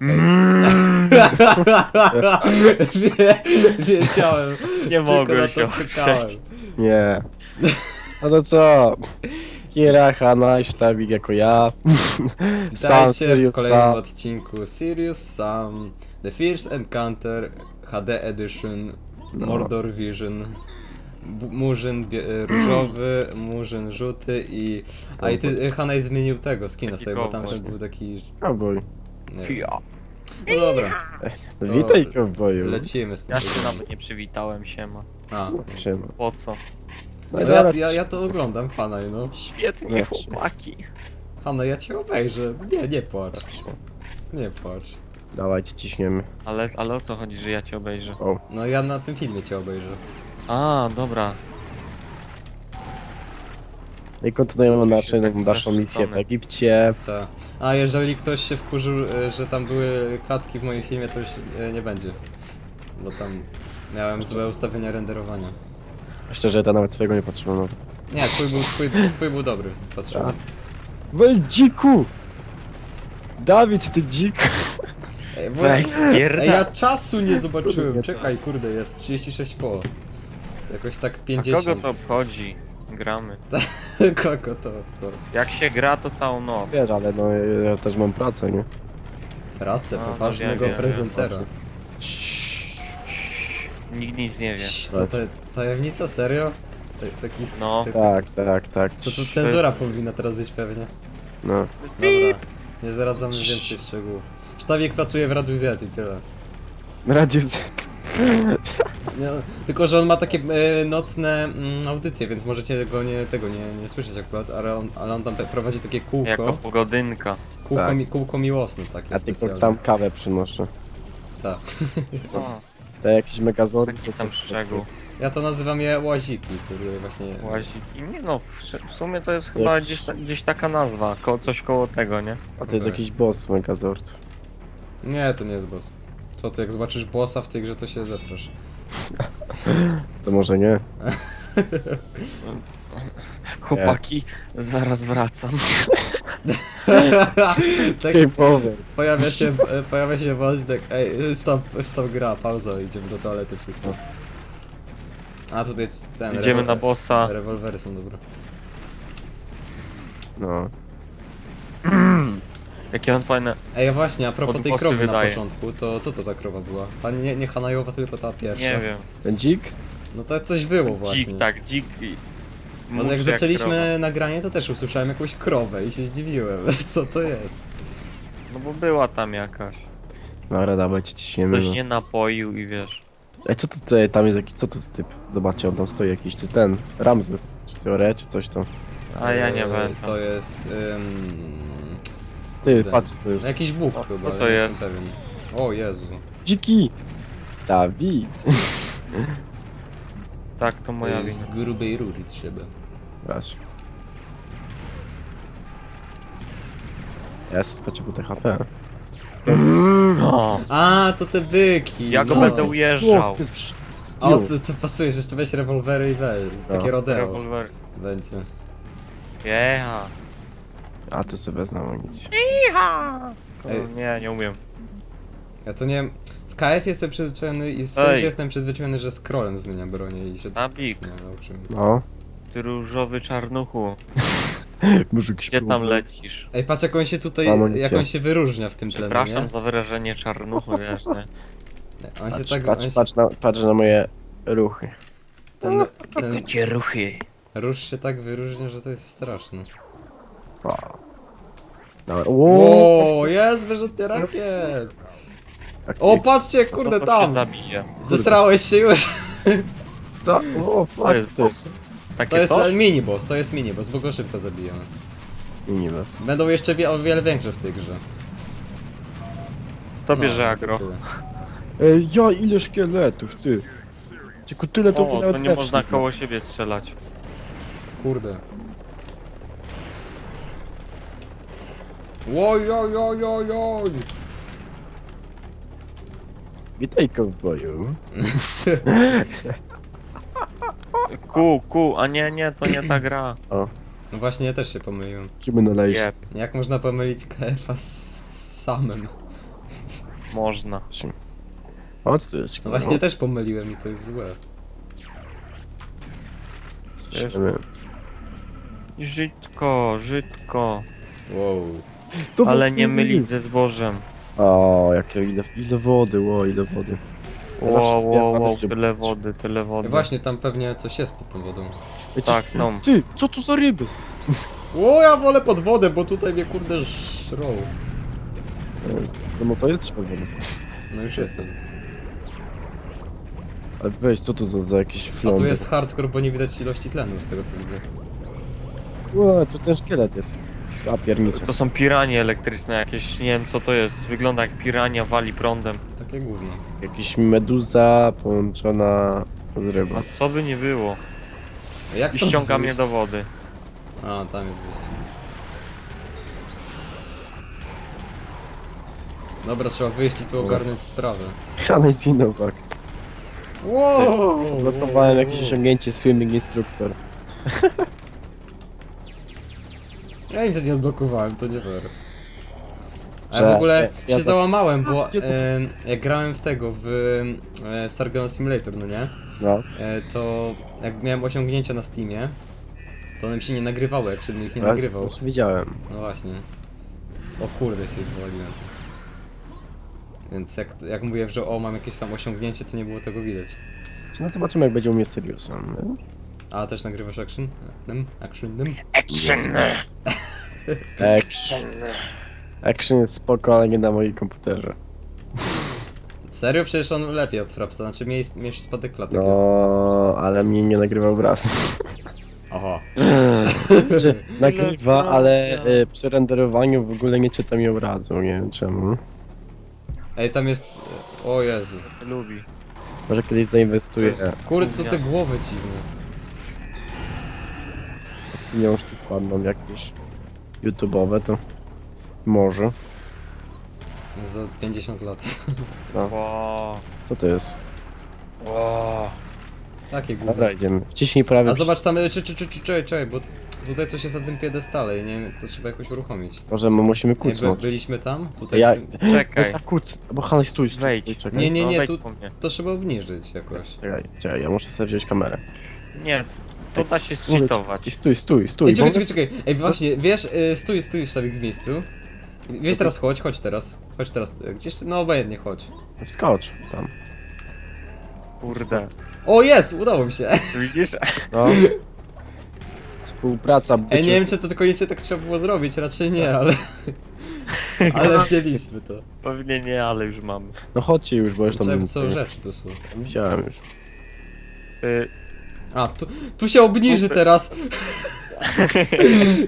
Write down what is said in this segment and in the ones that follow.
Wie, wiedziałem. Nie mogłem się oprzeć. Nie. No to co? Kira, Hanna, sztabik jako ja. Sam, Witajcie w Sirius, kolejnym sam. odcinku Sirius Sam The Fierce Encounter HD Edition No. Mordor Vision B- Murzyn bie- różowy, Murzyn żółty i... A i ty, Hanaj zmienił tego skina Taki sobie, bo tam był taki... Cowboy. Nie wiem. Ja. No dobra, No Witaj, cowboyu. lecimy z tym. Ja się nawet nie przywitałem, siema. A, Siema. Po co? No no i ja, dobra, ja, ja to oglądam, Hanaj, no. Świetnie, Nie. chłopaki. Hanaj, ja cię obejrzę. Nie, nie płacz. Nie płacz. Dawajcie, ciśniemy. Ale, ale o co chodzi, że ja cię obejrzę? No ja na tym filmie cię obejrzę. A, dobra. No I kontynuujemy naszą, tak naszą misję w. Egipcie. Tak. A jeżeli ktoś się wkurzył, e, że tam były klatki w moim filmie, to już e, nie będzie. Bo tam miałem złe ustawienia renderowania. Szczerze, to nawet swojego nie patrzyłem. No. Nie, twój był, twój, twój był dobry. Patrzyłem. Tak. Wel dziku! Dawid, ty dzik! Ej, bo- Weź Ej, ja czasu nie zobaczyłem. Czekaj, kurde, jest 36 po. Jakoś tak A 50. kogo to obchodzi? Gramy. Kogo to? to Jak się gra, to całą noc. Wiesz, ale no ja też mam pracę, nie? Pracę No, no poważnego wiem, wiem, prezentera. Nikt nic nie wie. Cii, To, to tajemnica, serio? Ta- Taki, s- No. taki- Tak, tak, tak. Co tu cenzura powinna teraz być pewnie. No. Dobra, nie zdradzamy więcej szczegółów. Sztabik pracuje w Radiu Z i tyle. Radio Z. Nie, tylko, że on ma takie e, nocne mm, audycje, więc możecie go nie, tego nie, nie słyszeć akurat, ale on, ale on tam prowadzi takie kółko, Jako pogodynka. kółko, Tak. mi, kółko miłosne takie Ja tylko specjalne. tam kawę przynoszę. Tak. O, Te jakieś megazory Taki to tam są szczegół. Ja to nazywam je łaziki, które właśnie... łaziki. Nie no, w, w sumie to jest chyba Jakiś- gdzieś, ta, gdzieś taka nazwa. Ko, coś koło tego, nie? A to jest jakiś boss megazord. Nie, to nie jest boss. Co ty, jak zobaczysz bossa w tej grze, to się zesrasz. To może nie. Chłopaki, zaraz wracam. tak over. pojawia się, e, pojawia się boss tak, ej, stop, stop gra, pauza, idziemy do toalety wszyscy. A tutaj ten... Idziemy rewol- na bossa. Rewolwery są dobre. No. Jakie on fajne. Ej, a właśnie, a propos tej Odgłosy krowy na wydaje. początku, to co to za krowa była? Pani nie, nie Hanajowa, tylko ta pierwsza. Nie wiem. Ten dzik? No to coś było właśnie. Dzik, tak, dzik. i- Bo jak zaczęliśmy nagranie, to też usłyszałem jakąś krowę i się zdziwiłem, co to jest. No bo była tam jakaś. Dobra, dawajcie, ciśniemy. Ktoś No. nie napoił i wiesz. Ej, co to tutaj, tam jest jakiś, co to za typ? Zobaczcie, on tam stoi jakiś, to jest ten, Ramzes, czy Teore, czy coś tam. A ja nie Eee, będę. To jest... ym, Ty, Kurde. patrz, to jest jakiś Bóg O, chyba, co to jest? jestem pewien. O Jezu. dziki! Dawid! Tak, to moja to wina. jest grubej rury trzeba. Weź. Ja sobie skoczę po THP. No. A, to te byki! Ja go no. będę ujeżdżał. O, to jest psz- O, Tiu. to, to pasujesz, jeszcze weź rewolwery i weź. No. Takie rodeo Rewolwer. będzie. Jecha. A tu sobie wezmę amunicję. Ej. O, Nie, nie umiem. Ja to nie... W KF jestem przyzwyczajony i w Ej. Jestem przyzwyczajony, że scrollem zmienia bronię i się... Nabik, Nie, nauczymy. No. ty różowy czarnuchu. Muzyk Gdzie tam lecisz? Ej, patrz jak on się tutaj, Amunicja. jak on się wyróżnia w tym tlenie, Przepraszam nie? za wyrażenie czarnuchu, wiesz, nie? On się Patrz, tak, patrz, on się, patrz, na, patrz na moje ruchy. ten, ten Gdzie ruchy? róż się tak wyróżnia, że to jest straszne. Dobra. O, jest wyrzutny rakiet! Tak, O, patrzcie, kurde, No to się tam! zabije. Zesrałeś się już! Co? O, To jest boss. Takie To jest coś? e, miniboss, to jest miniboss, bo go szybko zabijamy. Minibus. Będą jeszcze wie, o wiele większe w tej grze. To No, bierze to agro. tyle. Ej, ja ile szkieletów, ty. Tylko tyle to O, nawet to nie można koło siebie strzelać. Kurde. Oj, oj, oj, oj, oj. Witaj kowboju. Ku, ku, a nie, nie, to nie ta gra. No właśnie, ja też się pomyliłem. Musimy naleźć. Jeb. Jak można pomylić KF-a z z samym? Można. O, co to jest? No właśnie też pomyliłem i to jest złe. Wiemy. Żydko, żydko. Wow. To Ale nie mylić ze zbożem. O, jakie ile, ile wody, ło, ile wody. Ja zawsze Wow, wow, wow, tyle wody, tyle wody. Właśnie tam pewnie coś jest pod tą wodą. Ej, Tak, ty- są. Ty, co tu za ryby? O, ja wolę pod wodę, bo tutaj mnie kurde żrą. No, no to jest czerwone. No już jestem. Ale weź, co tu za, za jakieś A tu jest hardcore, bo nie widać ilości tlenu z tego co widzę. O, tu ten szkielet jest. A piernicze. To są piranie elektryczne jakieś, nie wiem co to jest. Wygląda jak pirania, wali prądem. Takie gówno. Jakiś meduza połączona z rybą. A co by nie było? Jak I stąd ściąga wyjść? mnie do wody. A, tam jest wyjście. Dobra, trzeba wyjść i tu ogarnąć sprawę. Ale jest inną akcją. Wow! Notowałem jakieś osiągnięcie swimming instruktor. Ja nic nie odblokowałem, to nie fair. A Że- ja w ogóle ja- ja się to- załamałem, bo e, jak grałem w tego, w e, Sargon Simulator, no nie? No. E, to jak miałem osiągnięcia na Steamie, to one mi się nie nagrywały, jak żebym ich nie Ale nagrywał. już widziałem. No właśnie. O kurde się powaliłem. Więc jak, jak mówię, że o mam jakieś tam osiągnięcie, to nie było tego widać. No zobaczymy jak będzie u mnie z Siriusem. A też nagrywasz action? Nym? Action? Nym? Action! Action. Action jest spoko, ale nie na moim komputerze. Serio? Przecież on lepiej od Frapsa, znaczy mniej, mniejszy spadek klatek jest. No, ale mnie nie nagrywał wraz. Aha. Czy nagrywa, ale y, przy renderowaniu w ogóle nie czyta mi obrazu, nie wiem czemu. Ej, tam jest... O Jezu. Lubi. Może kiedyś zainwestuję. Kurde, co te głowy dziwne. Pieniążki wpadną jakieś YouTube'owe, to może. Za 50 lat. No, Wow. co to jest? Wow. Takie głowy. Dobra, idziemy. Wciśnij prawy A zobacz tam, e, czy, czy, czy, czy, czekaj, czekaj, bo tutaj coś jest na tym piedestale i nie wiem, to trzeba jakoś uruchomić. Może my musimy Nie, by, kucnąć. byliśmy tam? Tutaj Ja... tym- Czekaj. Na kuc, bo Hanaj stój, stój, Wejdź. stój, czekaj. Nie, nie, No, nie, wejdź tu, po mnie. to trzeba obniżyć jakoś. Czekaj, czekaj, ja muszę sobie wziąć kamerę. Nie, to da się I zcheatować. stój, stój, stój. Ej, czekaj, czekaj, czekaj. Ej, właśnie, wiesz, y, stój, stój sztabik w miejscu. Wiesz teraz, chodź, chodź teraz. Chodź teraz, y, gdzieś, no obojętnie, chodź. Wskocz tam. Kurde. O, jest, udało mi się. Widzisz? No. Współpraca bycie... Ej, nie wiem, czy to koniecznie tak trzeba było zrobić, raczej nie, ale... Ale wzięliśmy to. Pewnie nie, ale już mamy. No chodźcie już, bo już tam... Czekaj, co rzeczy tu są. Widziałem już. Y, A, tu, tu się obniży teraz.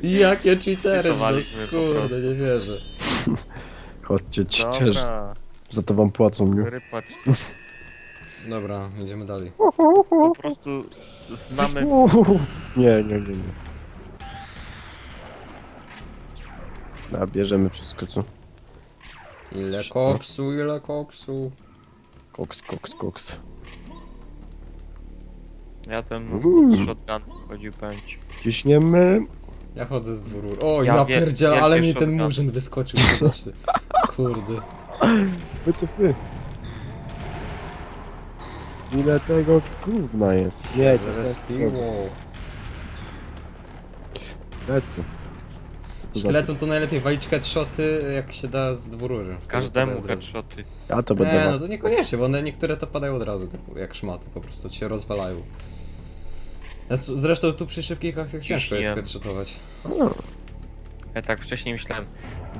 Jakie cheatery, no Cheatowaliśmy po kurde, prostu. nie wierzę. Chodźcie. Dobra. Za to wam płacą, nie? Dobra, idziemy dalej. Po prostu znamy... Nie, nie, nie, nie. Dobra, bierzemy wszystko, co? Ile koksu, ile koksu. Koks, koks, koks. Ja ten shotgun chodził pęć. Ciśniemy. Ja chodzę z dwóru. O, Ja ja, wie- pierdzielę, wielkie ale mi ten murzyn wyskoczył z oczy. Kurde. WTF. Ile tego gówna jest? Nie, to jest. Co to najlepiej walić headshoty, jak się da z dwóru. Wtedy Każdemu headshoty. Ja to będę... Nie, no to niekoniecznie, bo one niektóre to padają od razu, tak jak szmaty, po prostu ci się rozwalają. Zresztą- tu przy szybkich akcjach ciężko jest headshotować. O, Ja tak wcześniej myślałem,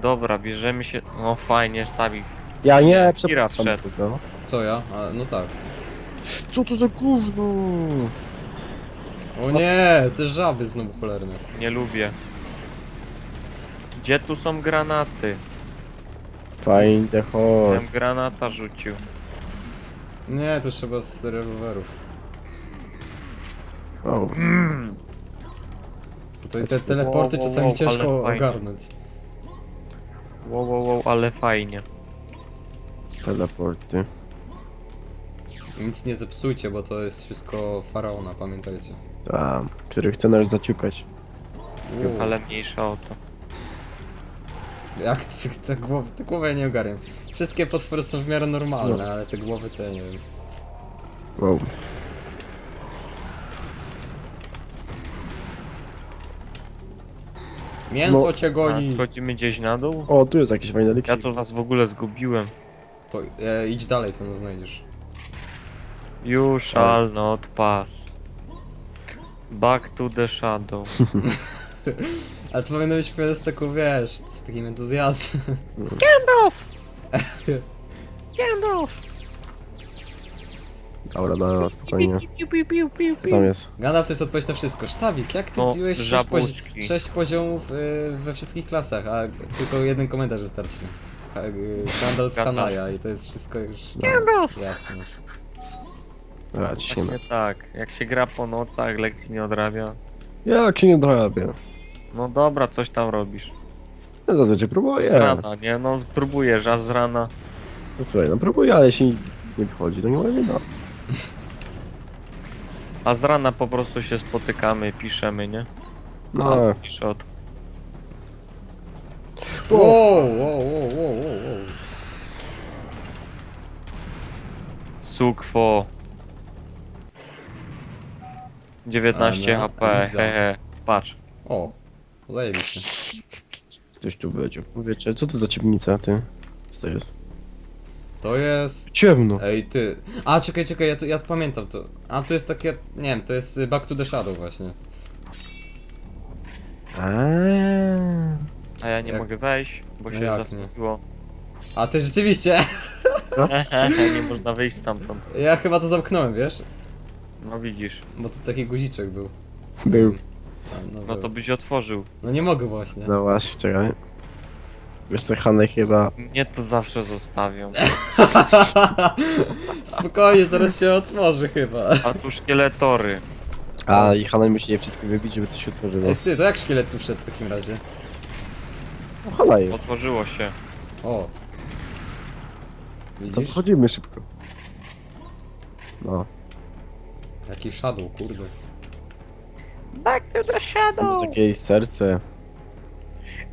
dobra, bierzemy się... No fajnie, stawik. Ja nie, przepraszam. wszedł. Co? Co ja? A, no tak. Co to za gówno? O nie, te żaby znowu cholerne. Nie lubię. Gdzie tu są granaty? Find the hole. Ten granata rzucił. Nie, to trzeba z rewolwerów. O, Tutaj te teleporty Wow, wow, czasami wow, ciężko fajnie. ogarnąć. Wow, wow, wow, ale fajnie. teleporty. Nic nie zepsujcie, bo to jest wszystko faraona, pamiętajcie. Ta, który chce nas zaciukać. Wow. Ale mniejsza o to. Jak te głowy, te głowy ja nie ogarniam. Wszystkie potwory są w miarę normalne, No. ale te głowy to ja nie wiem. Wow. Mięso No. cię A goni! schodzimy gdzieś na dół? O, tu jest jakiś fajny Ja eliksir. to was w ogóle zgubiłem. Po, e, idź dalej, to no znajdziesz. You shall not pass. Back to the shadow. Ale to powinno być z taką, wiesz, z takim entuzjazmem. Gandalf! Gandalf! Dobra, dobra, spokojnie. Co tam jest? Gandalf to jest odpowiedź na wszystko. Sztabik, jak ty No, wbiłeś 6, pozi sześć poziomów y, we wszystkich klasach, a tylko jeden komentarz wystarczy. Ha- y, Gandalf i to jest wszystko już Gandalf! jasne. Dobra, ciśniemy. Właśnie tak. Jak się gra po nocach, lekcji nie odrabia. Jak się nie dorabię? No dobra, coś tam robisz. Ja zazwyczaj próbuję. Z rana, nie? No próbujesz, a z rana. No, Słuchaj, no próbuję, ale jeśli nie wychodzi, to nie ma wina. A z rana po prostu się spotykamy, piszemy, nie? No, A, piszę od... Wow, wow, wow, wow, wow, wow. Sukwo. 19 A, no, HP, hehe. Patrz. O, zajebiście. ktoś tu będzie. Wiecie, co to za ciemnica, ty? Co to jest? To jest... Ciemno. Ej, ty. A, czekaj, czekaj, ja, to, ja pamiętam to. A, to jest takie, nie wiem, to jest y, Back to the Shadow właśnie. Aaaa. A ja nie Jak- mogę wejść, bo No się jak nie? zasłupiło. A, ty rzeczywiście, nie można wyjść stamtąd. ja chyba to zamknąłem, wiesz? No widzisz. Bo to taki guziczek był. Był. No, No to byś otworzył. No nie mogę właśnie. No właśnie, czekaj. Wiesz co, Hanek chyba... Mnie to zawsze zostawią. Spokojnie, zaraz się otworzy chyba. A tu szkieletory. A, i Hanek musi je wszystkie wybić, żeby to się otworzyło. Ej, ty, to jak szkielet tu wszedł w takim razie? No, Hala jest. Otworzyło się. O. To Widzisz? wchodzimy szybko. No, Jaki shadow, kurde. Back to the shadow! jest jakieś serce.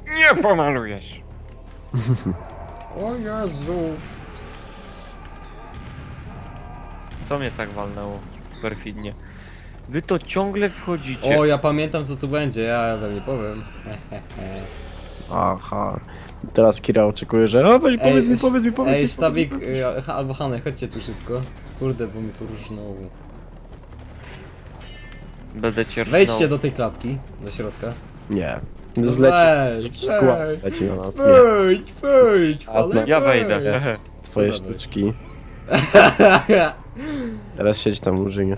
Nie pomalujesz! O Jezu. Co mnie tak walnęło? Perfidnie. Wy to ciągle wchodzicie. O, ja pamiętam co tu będzie, ja wam nie powiem. Aha. Teraz Kira oczekuje, że o weź powiedz mi, powiedz mi, powiedz mi. Ej, powiedz sztabik, mi. y, ha- albo Hanek, chodźcie tu szybko. Kurde, bo mi tu różną. Będę cię Wejdźcie do tej klatki, do środka. Nie. No Zleci. weź, Jakiś weź. głaz leci na nas. Nie. Wejdź, wejdź, A, zna- Ja wejdę. Twoje Dobra. sztuczki. Teraz siedź tam Murzynie.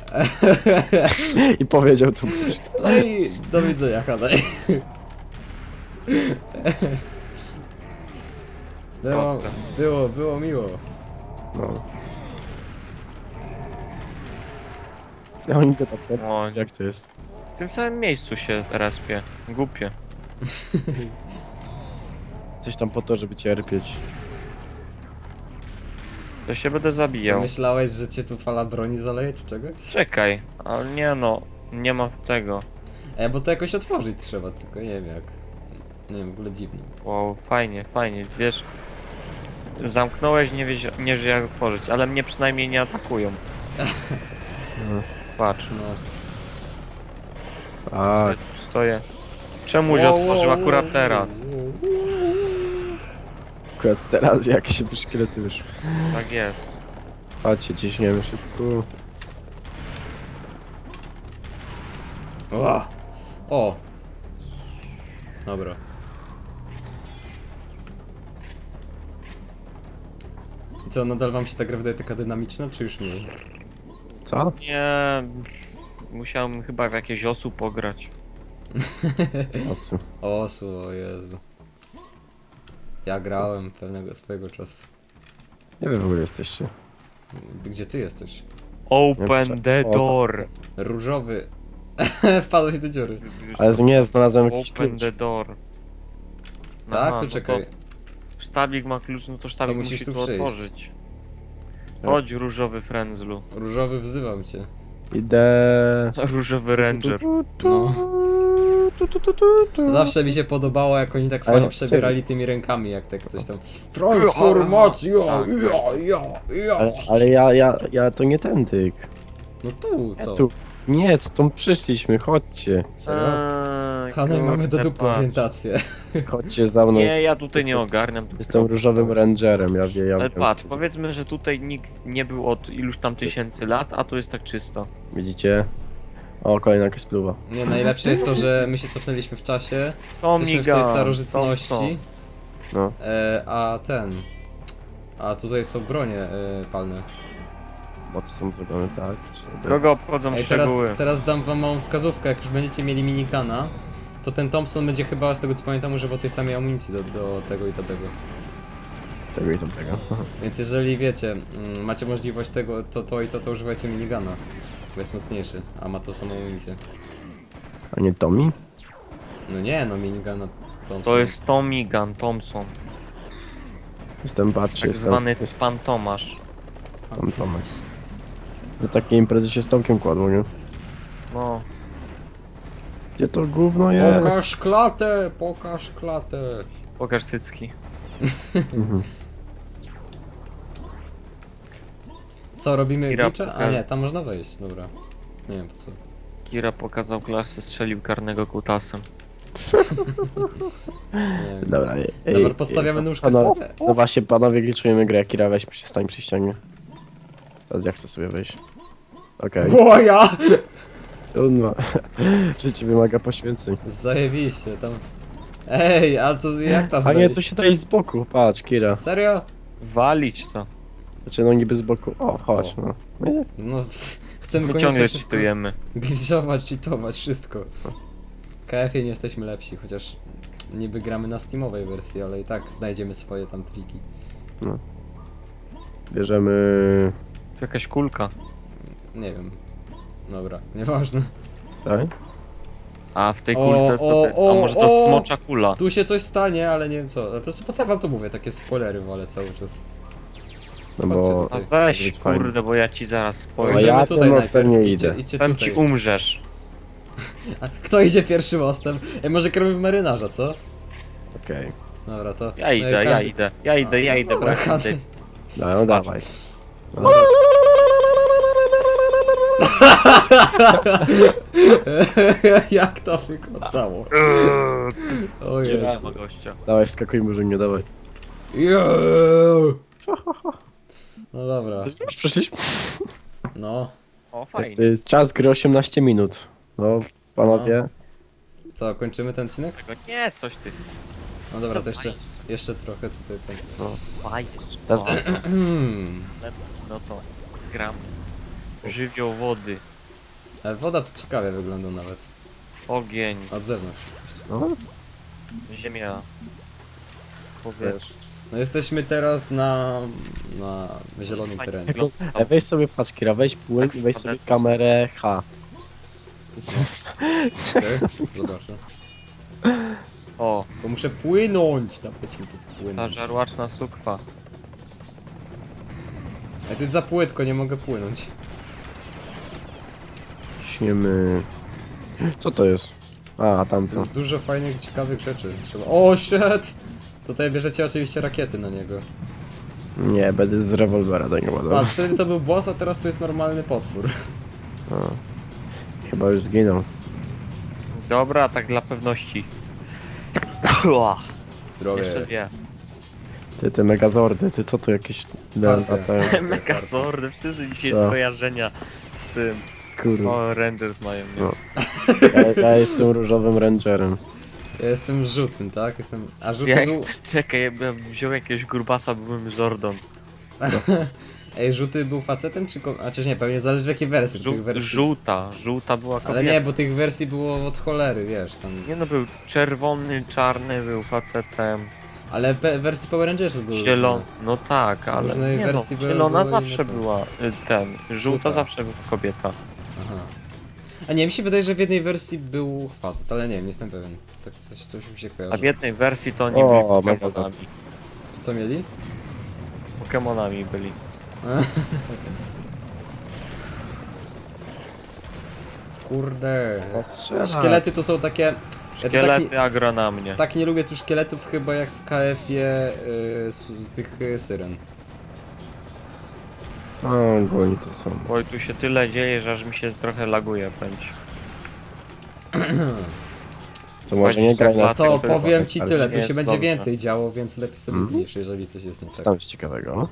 I powiedział to Murzyn. No i do widzenia, Hanek. Było, Proste. było, było miło. No. A oni to tak O, jak to jest? w tym samym miejscu się respię. Głupie. Coś tam po to, żeby cię rypieć. To się będę Co zabijał. myślałeś, że cię tu fala broni zaleje czy czegoś? Czekaj, ale nie no. Nie ma tego. E, bo to jakoś otworzyć trzeba, tylko nie wiem jak. Nie wiem, w ogóle dziwne. Wow, fajnie, fajnie. Wiesz, zamknąłeś, nie wiesz, nie wiesz jak otworzyć, ale mnie przynajmniej nie atakują. No. Patrz, No. A, tu stoję. Czemuś Wow, otworzył wow, akurat wow, teraz? akurat teraz jak się tu szkielety wyszły. Tak jest. Chodźcie, ciśniemy szybko. O! O! Dobra. I co, nadal wam się ta gra wydaje taka dynamiczna, czy już nie? Co? Nie, musiałem chyba w jakieś osu pograć. Osu. Osu, o Jezu. Ja grałem pewnego swojego czasu. Nie wiem w ogóle jesteście. Gdzie ty jesteś? Open the door. Różowy. Wpadłeś do dziury. Ale nie, znalazłem jakiś Open klucz. the door. Tak, Aha, to no czekaj. Sztabik ma klucz, no to sztabik musisz musi tu to przyjść. otworzyć. Tak. Chodź, różowy frędzlu. Różowy wzywam cię. Idę. Różowy ranger. No. tu, tu, tu, tu, tu. Zawsze mi się podobało, jak oni tak fajnie przebierali tymi rękami, jak tak coś tam. Transformacja! Ja, ja, ja. Ale, ale ja, ja, ja to nie tędy. No tu, Ja co? tu. Nie, stąd przyszliśmy, chodźcie. Eee, Hanej, mamy do kurde, dupy patrz. orientację. Chodźcie za mną. Nie, ja tutaj nie Jestem- ogarniam. Jestem różowym rangerem, ja wiem, ja Ale wiem. patrz, powiedzmy, że tutaj nikt nie był od iluś tam tysięcy lat, a tu jest tak czysto. Widzicie? O, kolejna jakaś spluwa. Nie, najlepsze jest to, że my się cofnęliśmy w czasie, To jesteśmy w tej miga. starożytności, No. e, a ten... A tutaj są bronie e, palne. Bo to są zrobione tak, żeby... Kogo obchodzą Ej, teraz, szczegóły? teraz dam wam małą wskazówkę, jak już będziecie mieli minikana, to ten Thompson będzie chyba, z tego co pamiętam, używał tej samej amunicji do, do tego i do tego. Tego i tamtego. Więc jeżeli wiecie, mm, macie możliwość tego, to to i to, to używajcie minigana. Bo jest mocniejszy, a ma tą samą amunicję. A nie Tommy? No nie, no minigana Thompson. To jest Tommy Gun Thompson, Jestem, patrzcie, tak jestem... zwany jest pan Tomasz. Tam Tomek. Na takie imprezy się z Tomkiem kładło, nie? No, Gdzie to gówno jest? Pokaż klatę, pokaż klatę. pokaż cycki. Mhm. Co, robimy Kira, glitcha? A pokaż. nie, tam można wejść, dobra. Nie wiem po co. Kira pokazał klasę, strzelił karnego kutasem. Nie wiem. Dobra, ej, ej, Dobra, postawiamy ej, nóżkę panowie- sobie. No właśnie, panowie, gliczujemy grę, Kira, weź przystań przy ścianie. Teraz ja chcę sobie wejść. Okej, O ja! trudno. Życie wymaga poświęceń. Zajebiście, tam... Ej, a to jak tam A nie, wejść? to się daje z boku, patrz, Kira. Serio? Walić to. Znaczy, no niby z boku. O, chodź, O. no. Nie, No, chcemy My koniecznie ciągle wszystko czytujemy. glitchować, cheatować, wszystko. W KF-ie nie jesteśmy lepsi, chociaż niby gramy na steamowej wersji, ale i tak znajdziemy swoje tam triki. Bierzemy... Tu jakaś kulka. Nie wiem. Dobra, nieważne. Tak? A w tej O, kulce co ty? o, A może to o. smocza kula? Tu się coś stanie, ale nie wiem co. Po prostu po co ja wam to mówię, takie spoilery ale cały czas. No bo... A weź fajnie. kurde, bo ja ci zaraz A powiem. ja Idziemy tym tutaj mostem najpierw. nie Idźcie, idę. idźcie Powiem tutaj. ci umrzesz. A Kto idzie pierwszy mostem? Ej, może kremy w marynarza, co? Okej. Dobra, to... Ja no idę, i ja każdy- idę, ja idę, ja idę, Dobra, brak, idę. No, no dawaj. No, Jak to wyglądało? O Dzielałem Jezu. gościa. dawaj, wskakuj może nie dawaj. Jeuu. No dobra, Już przeszliśmy? no. O, fajnie. To jest czas gry 18 minut. No, panowie. Co, kończymy ten odcinek? Tego- Nie, coś ty. No dobra, to jeszcze, jeszcze trochę tutaj ten... Faj jeszcze. Teraz- O, Hmm. No to gram. Żywioł wody, Ale woda tu ciekawie wygląda nawet. ogień, Od zewnątrz. No, ziemia, powietrze. No jesteśmy teraz na... na zielonym Fajnie terenie. wygląda. E, weź sobie patrz, Kira, weź płyn Tak i weź sobie kamerę H. Okej, Zobaczę. O, Bo muszę płynąć! Dawajcie mi tu ta płynąć. żarłaczna sukwa. Ale to jest za płytko, nie mogę płynąć. Śniemy. Co to jest? A, To tamto. jest dużo fajnych, ciekawych rzeczy. Trzeba... O, shit! Tutaj bierzecie oczywiście rakiety na niego. Nie, będę z rewolwera do niego ładował. Patrz, wtedy to był boss, a teraz to jest normalny potwór. A. Chyba już zginął. Dobra, tak dla pewności. Zdrowie. Jeszcze dwie. Ty, te megazordy, ty co tu jakieś... Megazordy, wszyscy dzisiaj Tak. skojarzenia z tym. Kurde. Power Rangers mają, nie? No. Ja, ja jestem różowym rangerem. Ja jestem żółtym, tak? Jestem... A żółty Jak- był... Czekaj, jakbym wziął jakiegoś grubasa, byłbym Zordon. Ej, żółty był facetem, czy... Ko... A czy nie, pewnie zależy w jakiej wersji. bo Żół, tych wersji... żółta, żółta była kobieta. Ale nie, bo tych wersji było od cholery, wiesz, tam... Nie no, był czerwony, czarny, był facetem, Ale pe- wersji Power Rangersów były zielony, no tak, ale Różnej nie no, wersji były- zielona były zawsze inne. była, y, ten, żółta Żółta. zawsze była kobieta. Aha. A nie, mi się wydaje, że w jednej wersji był facet, ale nie wiem, nie jestem pewien. Tak coś, coś mi się A kojarzy. w jednej wersji to oni O, byli mega Pokemonami. Czy co mieli? Pokemonami byli. Kurde. No strzela. Szkielety to są takie... Ja to Szkielety taki- agro na mnie. Tak nie lubię tu szkieletów chyba jak w KF-ie y, s- tych y, syren. A, goni to są. Oj, tu się tyle dzieje, że aż mi się trochę laguje pędź. To może nie 20 graj na. To to powiem ci tyle, tu jest się będzie dobrze. więcej działo, więc lepiej sobie Mhm. znisz, jeżeli coś jest nie tak. Tam jest ciekawego.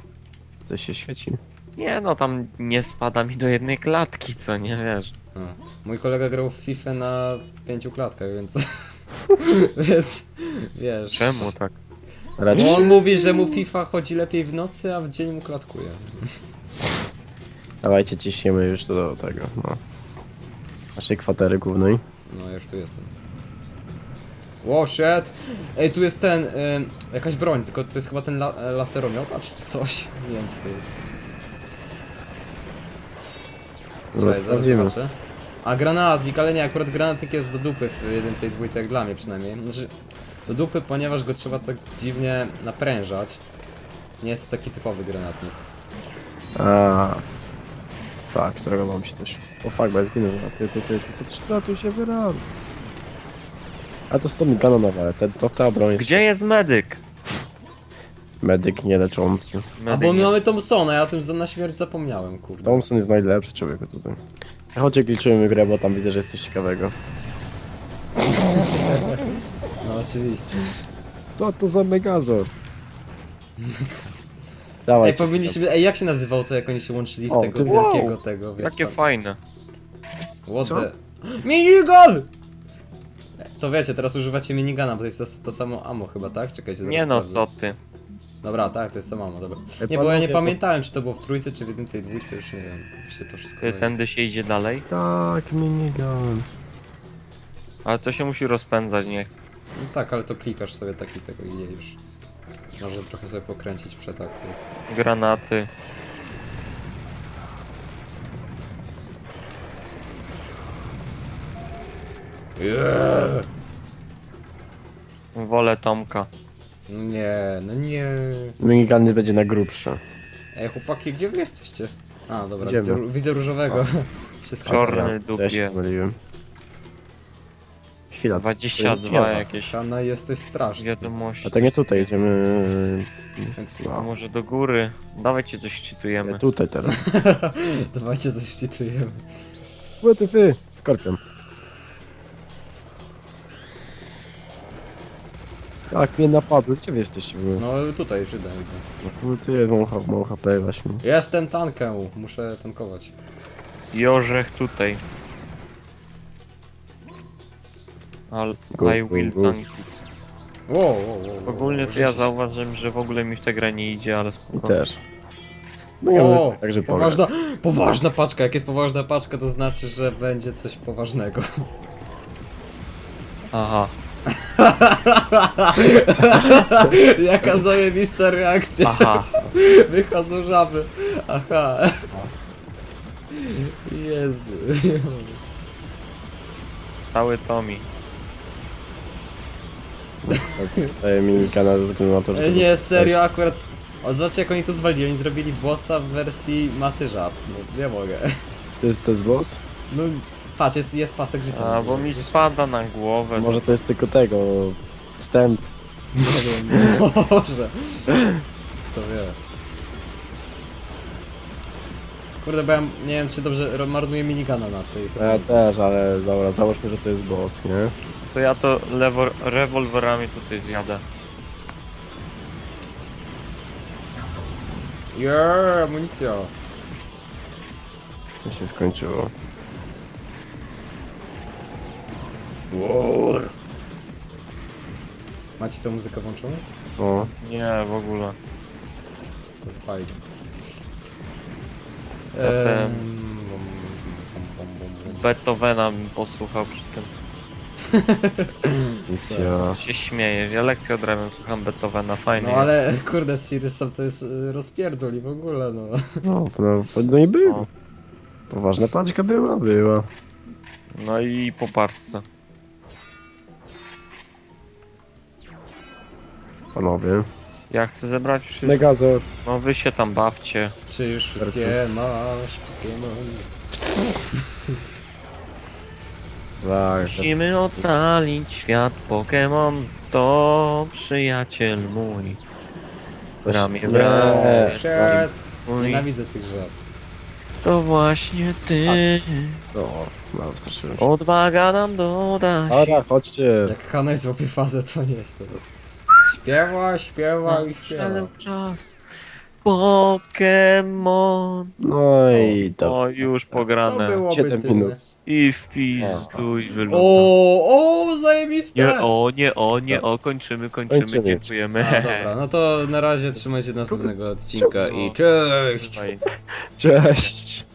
Coś się świeci. Nie no, tam nie spada mi do jednej klatki, co nie wiesz. A. Mój kolega grał w FIFA na pięciu klatkach, więc... więc... wiesz... Czemu tak? Radzisz? No on mówi, że mu FIFA chodzi lepiej w nocy, a w dzień mu klatkuje. Dawajcie, ciśniemy już do tego, no. Naszej kwatery głównej. No, już tu jestem. Wow, shit! Ej, tu jest ten, y, jakaś broń, tylko to jest chyba ten la laseromiotacz czy coś. Nie wiem co to jest. Zaraz zaraz sprawdzimy. zobaczę. A granatnik, ale nie, akurat granatnik jest do dupy w jedynce i dwójce, jak dla mnie przynajmniej. Znaczy, do dupy, ponieważ go trzeba tak dziwnie naprężać. Nie jest to taki typowy granatnik. A. Tak, sterował się coś. O fuck, bo ja zginął. A ty, ty, ty, ty, co, tu- co tu się wyrabi? A to 100 migana nowe, ten, to ta broń jest Gdzie jest medyk? medyk nie leczący. A Medyk bo my nie- mamy Thompsona, ja o tym za- na śmierć zapomniałem, kurde. Thompson jest najlepszy człowieku tutaj. Chodźcie, gliczymy grę, bo tam widzę, że jest coś ciekawego. No oczywiście. Co to za Megazord? Dawaj. Ej, powinniśmy, ej, jak się nazywał to, jak oni się łączyli w O, tego ty- wielkiego wow. tego, wiecie, Jakie tam- fajne. What Co? the... Minigun! To wiecie, teraz używacie minigana, bo to jest to, to samo ammo chyba, tak? Czekajcie, zaraz Nie no, sprawdzę. co ty. Dobra, tak, to jest samo ammo, dobra. Nie, bo ja nie pamiętałem, czy to było w trójce, czy w jedynce i dwójce, już nie wiem. Się to wszystko... Ty, tędy się idzie dalej. Tak, minigun. Ale to się musi rozpędzać, nie? No tak, ale to klikasz sobie taki tego i już. Może trochę sobie pokręcić przed akcją. Granaty. Yeah! Wolę Tomka. Nie, no nie. Minigun nie będzie na grubsze. Ej, chłopaki, gdzie wy jesteście? A, dobra, Idziemy. widzę, widzę różowego. Wszystko Czarny dobra. Się dupie. pomyliłem. Chwila. to 22 nic nie ma. jakieś Hanna, jesteś straszny. wiadomości. A to nie tutaj, idziemy... A No. może do góry? Dawajcie coś czytujemy. Tutaj teraz. Dawajcie coś czytujemy. WTF, Skorpion. Tak, mnie napadły. Gdzie wy jesteście? No. No tutaj, Żydem. No ty, mam, H- mam HP właśnie. Jestem tankiem, muszę tankować. Jorzech tutaj. Al Go, I go, will go. tank. Wow, wow, wow, wow. Ogólnie to ja zauważyłem, że w ogóle mi w tę grę nie idzie, ale I spoko. też. No ja także powiem. poważna, poważna paczka. Jak jest poważna paczka, to znaczy, że będzie coś poważnego. Aha. Jaka zajebista reakcja. Aha. Wychodzą żaby. Aha. Jezu. Cały Tommy. Daję minikana ze względu na to, że... Nie, serio, akurat... O, zobaczcie jak oni to zwalili. Oni zrobili bossa w wersji masy żab. No, nie mogę. To jest, to jest boss? No, patrz, jest, jest pasek życia. A, bo mi spada na głowę. Może to jest tylko tego... Wstęp. Nie wiem, może. To wie. Kurde, bo ja nie wiem, czy dobrze ro- marnuję minigana na tej. Ja też, ale dobra, załóżmy, że to jest boss, nie? To ja to lewo, rewolwerami tutaj zjadę. Yeah, amunicja. To się skończyło. Macie tą muzykę włączoną? O, Nie, w ogóle. To fajnie. Potem- bum, bum, bum, bum, bum. Beethovena bym posłuchał przy tym. Misja. Się śmieję. Ja lekcję odrabiam, słucham Beethovena, fajnie No ale kurde, Siriusem to jest y, rozpierdol i w ogóle no. No, no, no i jest. było. O, Poważna paczka była, była. no i po parce. Panowie. Ja chcę zebrać wszystko. Megazord. No wy się tam bawcie. Czy już wszystkie masz Pokémon? Musimy ocalić świat Pokémon, to przyjaciel mój. to ramię się- w ramię. nie, Shit. mój. Nienawidzę tych żab. To właśnie ty. O, no, wystarczyło. Odwaga nam doda Dobra, chodźcie. Jak Hanaj złapie fazę, to nie jest to. Śpiewa, śpiewa i śpiewa. Nadszedł czas. Pokémon. No i to. O, już To pograne. byłoby Siedem tyle. minut. I w pizdu i wylądował. O, o, zajebiste! Nie, o, nie, o, nie, o, kończymy, kończymy, Kończymy. dziękujemy. A, dobra, no to na razie trzymajcie do następnego odcinka i cześć! Cześć.